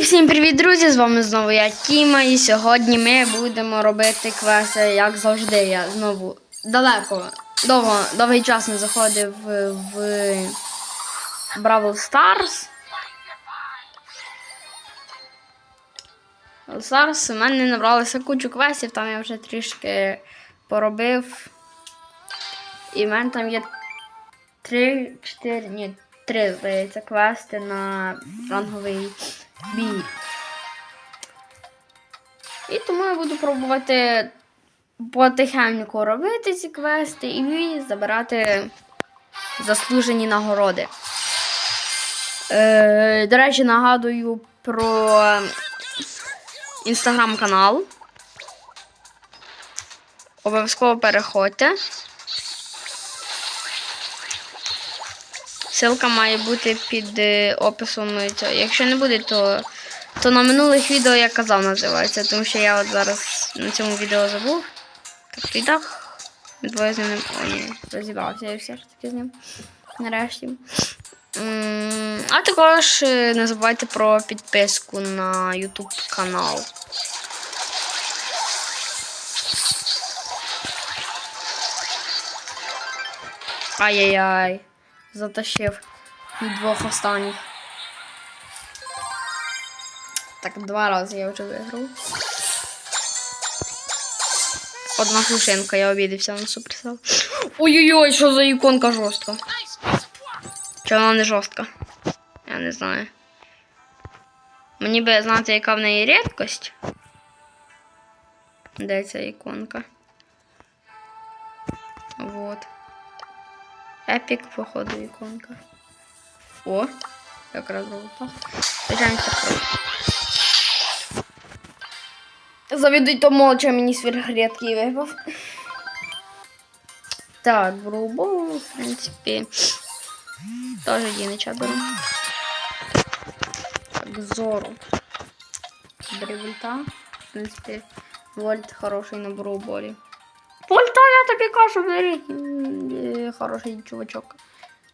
всім привіт, друзі! З вами знову я Тіма, і сьогодні ми будемо робити квести, як завжди. Я знову далеко, довго, довгий час не заходив в, Бравл Stars. Бравл у мене набралося кучу квестів, там я вже трішки поробив. І в мене там є три, чотири, ні, три, здається, квести на ранговий бій. І тому я буду пробувати потихеньку робити ці квести і забирати заслужені нагороди. Е, до речі, нагадую про інстаграм-канал. Обов'язково переходьте. Ссылка має бути під е, описом цього. Якщо не буде, то, то на минулих відео я казав називається, тому що я от зараз на цьому відео забув. Тобто і так. Двоє з ним. ні, розібрався я все ж таки з ним. Нарешті. А також е, не забувайте про підписку на YouTube канал. Ай-яй-яй. Затащив від двох останніх. Так, два рази я вже виграв. Одна сушинка, я обідався на суперсел. Ой-ой-ой, що за іконка жорстка. Чи вона не жорстка? Я не знаю. Мені би знати, яка в неї рідкость. Де ця іконка? Вот. Епік, походу, іконка. О, якраз так. Звичайно, Завідуйте молча, мені сверхрідкий випав. Так, брубу, в принципі. Теж Дінича беру. Так, зору. Бревольта. В принципі, вольт хороший на бруболі. Вольта, я тобі кажу, бери. Е, Хороший чувачок.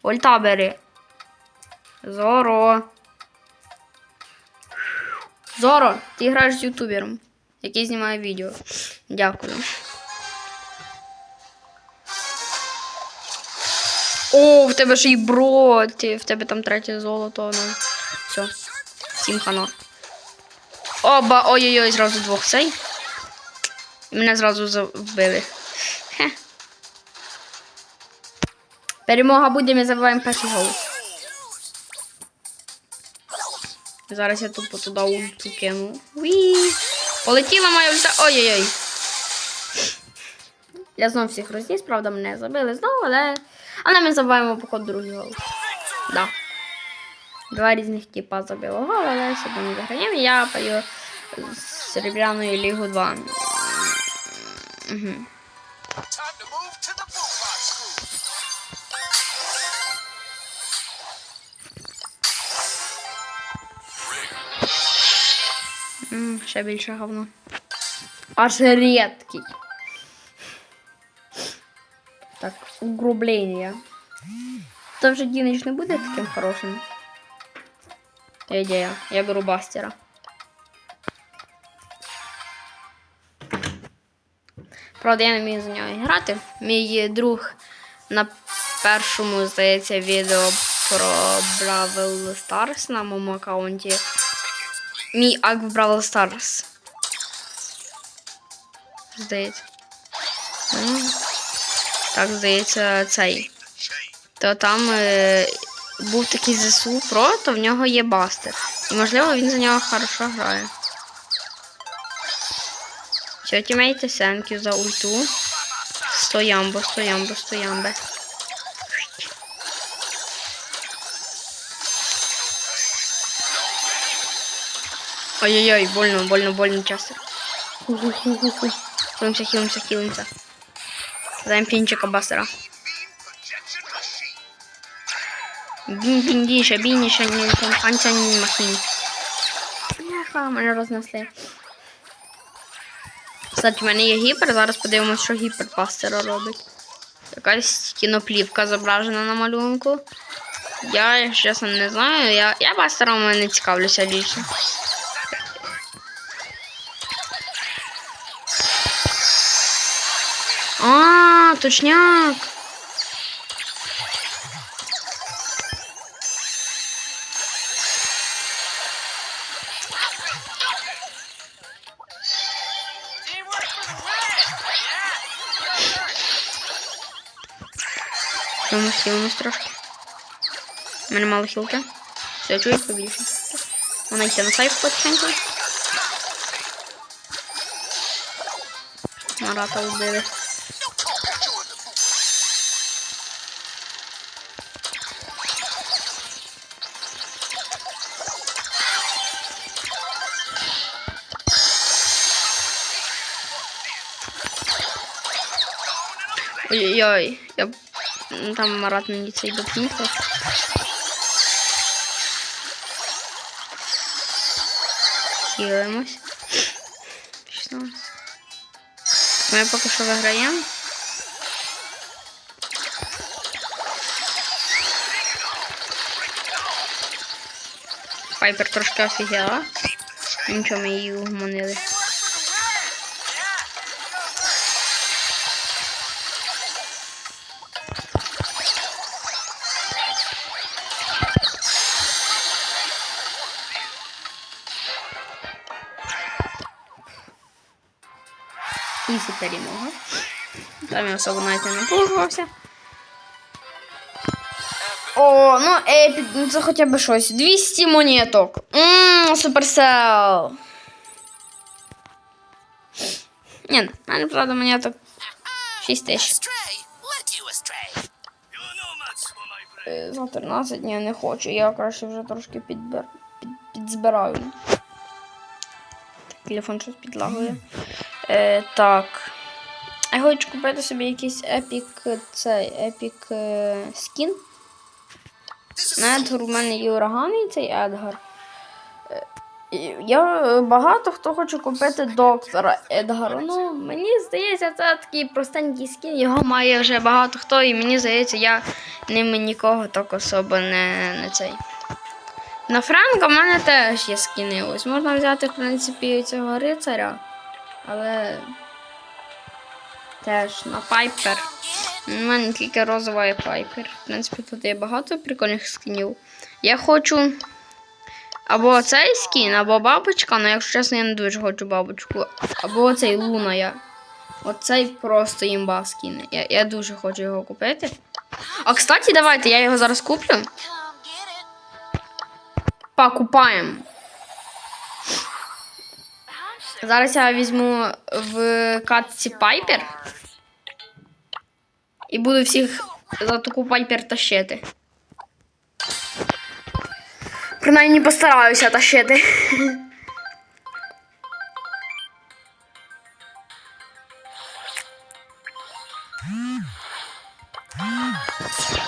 Вольта бери. Зоро. Зоро, ти граєш з ютубером, який знімає відео. Дякую. О, в тебе ж і бро, в тебе там третє золото. Ну. Все. Всім хана. Оба, ой-ой-ой, зразу двох цей. Мене зразу вбили. Перемога буде, ми забиваємо перший гол. Зараз я тупо туди ульту кину. Уі. Полетіла моя ульта. Ой-ой-ой. Я знов всіх розніс, правда, мене забили знову, але. Але ми забиваємо походу другий гол. Да. Два різних типа забило гол, але одно не виграємо. Я пою з Серебряною Лігу 2. Угу. Ще більше говно. Аж рідкий. Так, угрублення. То вже Дінич не буде таким хорошим. Ідея. Я беру бастера. Правда, я не вмію за нього грати. Мій друг на першому, здається, відео про Бравл Stars на моєму аккаунті. Мій ак в Бравл Stars. Здається. Так, здається, цей. То там е, був такий ЗСУ Про, то в нього є бастер. І можливо він за нього хорошо грає. Все, тімейте, сенкю за ульту. Стоямбо, стоямбо, стоямбе. Ой-ой-ой, больно, больно, больно часто. Ху-ху-ху-ху. Хилимся, хилимся, хилимся. Даем пінчика бастера. Machine. Бін, біндіше, бійніше, ні, панця, ні, махін. Бляха, мене рознесли. Кстати, в мене є гіпер, зараз подивимось, що гіпер бастера робить. Якась кіноплівка зображена на малюнку. Я, чесно, не знаю. Я, я бастером не цікавлюся більше. Точняк. Yeah! Тому сілимось трошки. У мене мало хілки. Все, чую побільше. Вона йде на сайт потихеньку. Марата вбили. Ой-ой-ой. Я... Там Марат мені цей допоміг. Хілимось. 16. Ми поки що виграємо. Пайпер трошки офігела. Нічого ми її угомонили. Ізі перемога. Там я особо навіть не напружувався. О, ну епік, ну це хоча б щось. 200 монеток. Ммм, суперсел. Ні, в мене, правда, монеток 6 тисяч. Astray. Е, За 13 ні, не хочу. Я краще вже трошки підбер... під... підзбираю. Телефон щось підлагує. Е, так. Я хочу купити собі якийсь епік цей епік е, скін. На Едгар у мене є ураганий цей Едгар. Е, Я е, багато хто хоче купити доктора Едгара. Ну, мені здається, це такий простенький скін. Його має вже багато хто, і мені здається, я ними нікого так особо не, не цей. На Франка в мене теж є скіни. Ось можна взяти, в принципі, цього рицаря. Але теж на Пайпер. У мене тільки розова є Пайпер. В принципі, тут є багато прикольних скінів. Я хочу або цей скін, або бабочка, але якщо чесно, я не дуже хочу бабочку. Або оцей Луна я. Оцей просто імба скін. Я, я дуже хочу його купити. А кстати, давайте, я його зараз куплю. Покупаємо. Зараз я візьму в катці Пайпер. І буду всіх за таку Пайпер тащити. Принаймні постараюся тащити.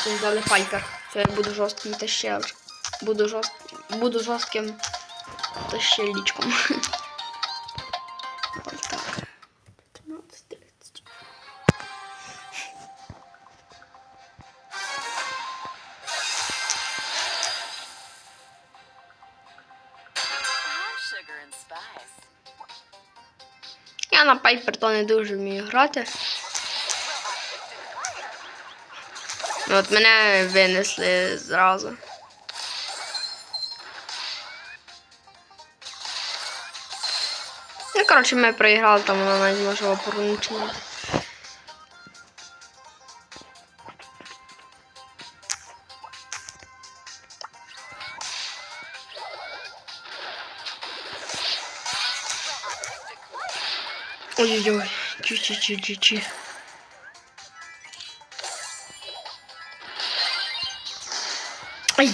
Взяли Пайпер. Це я буду жорстким тащив. Буду жорст... буду жорстким тащельничком. Я на Пайпер то не дуже вмію грати. Ну, От мене винесли зразу. Ну, коротше, ми проіграли, там вона навіть може опорунчена. Ой-ой-ой. Ай.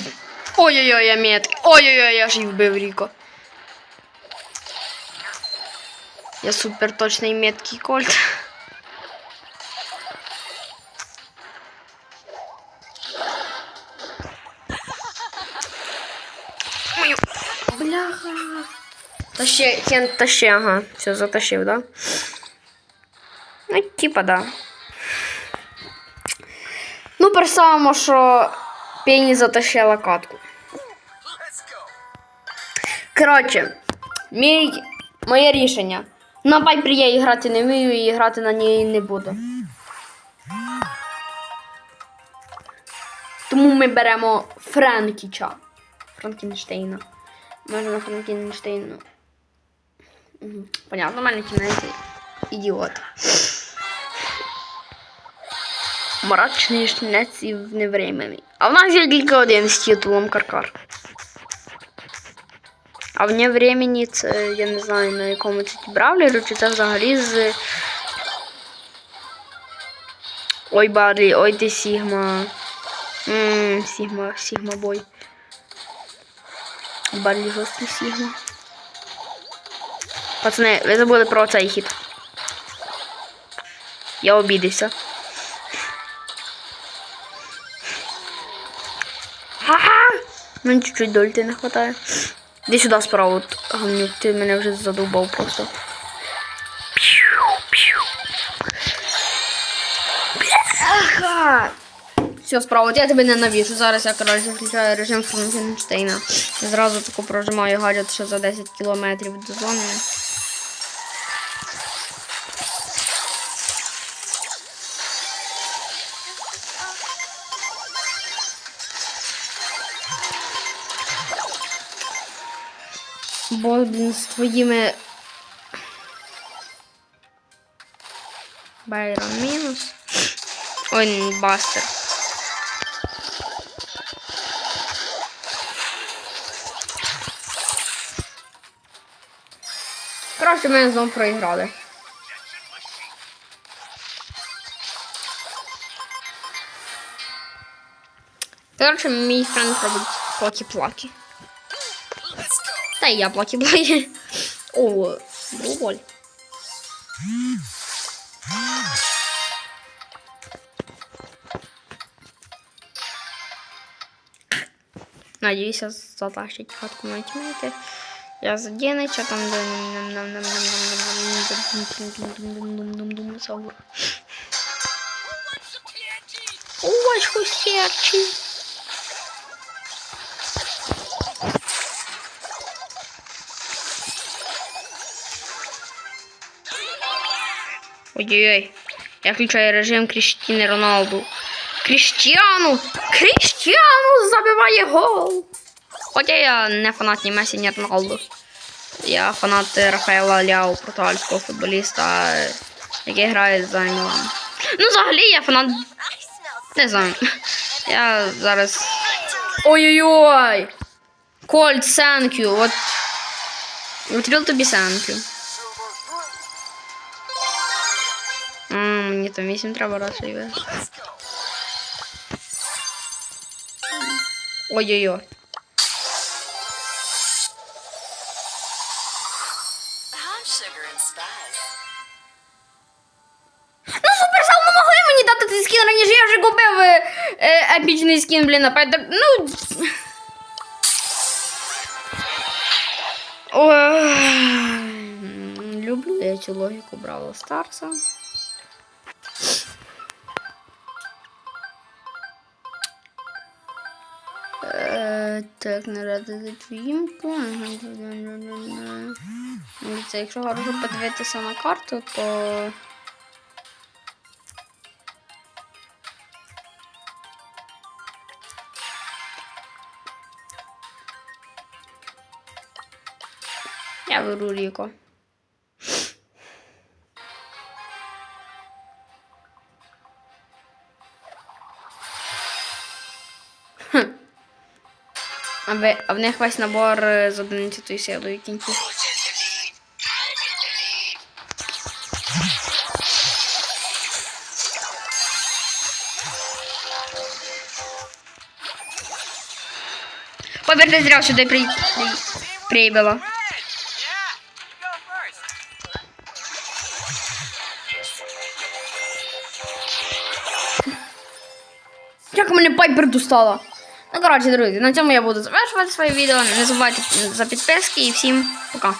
Ой-ой-ой, я меткий. Ой-ой-ой, я ж її вбив Ріко. Я супер точний меткий кольт. Бляха. Тащи, хен тащи, ага. Все, затащив, да? Ну, типа, да. Ну, представимо, що Пені затащила катку. Коротше, мій, моє рішення. На пайпрі я грати не вмію і грати на ній не буду. Тому ми беремо Френкіча. Франкенштейна. Можна Франкенштейну. Угу. Понятно, мене кінець ідіот. Мрачний жнець і невременний. А в нас є тільки один з титулом Каркар. А вне времени це я не знаю на якому це бравлеру, чи це взагалі з. Ой, Барлі, ой ти Сігма. Ммм, Сігма, Сігма бой. Барлі жорсткий Сігма. Пацани, ви забули про цей хід. Я обідався. Ха-ха! Мені чуть-чуть дольти не хватає. Іди сюди справа, гамнюк, ти мене вже задовбав просто. Ага! Все, справа, от я тебе ненавижу. Зараз я, коротше, включаю режим Франкенштейна. Зразу тако прожимаю гаджет ще за 10 кілометрів до зони. Бо, блін, з твоїми. Байрон мінус. Ой, не бастер. Коротше, ми знову проіграли. Коротше, мій френд робить плакі-плакі. Let's go. Та й я плакі-плакі. О, доволь. Надіюся, затащить хатку мої тімейти. Я за Дінича там де Саур. Ой-ой-ой. Я включаю режим Кріштіни Роналду. Кріштіану! Кріштіану забиває гол! Хоча я не фанат ні Месі, ні Роналду. Я фанат Рафаела Ляо, португальського футболіста, який грає за Мілан. Ну, взагалі я фанат. Не знаю. Я зараз. Ой-ой-ой! Кольт, you. От. От тобі thank там 8 треба розшивати. Ой-ой-ой. Ну, суперсел, ну могли мені дати цей скін раніше, я вже купив е, е, епічний скін, блін, а. Ну. Ой. Люблю я цю логіку Бравл Старса. Так, нарадити твоїмку. Це якщо хорошо подивитися на карту, то. Я беру Ріко. А, в них весь набор е, з 11 силою кінці. Повірте, зря сюди при... при... прибило. Yeah, you go first. Як мене пайпер достала? Коротше, друзі, на цьому я буду завершувати своє відео. Не забувайте за підписки і всім пока.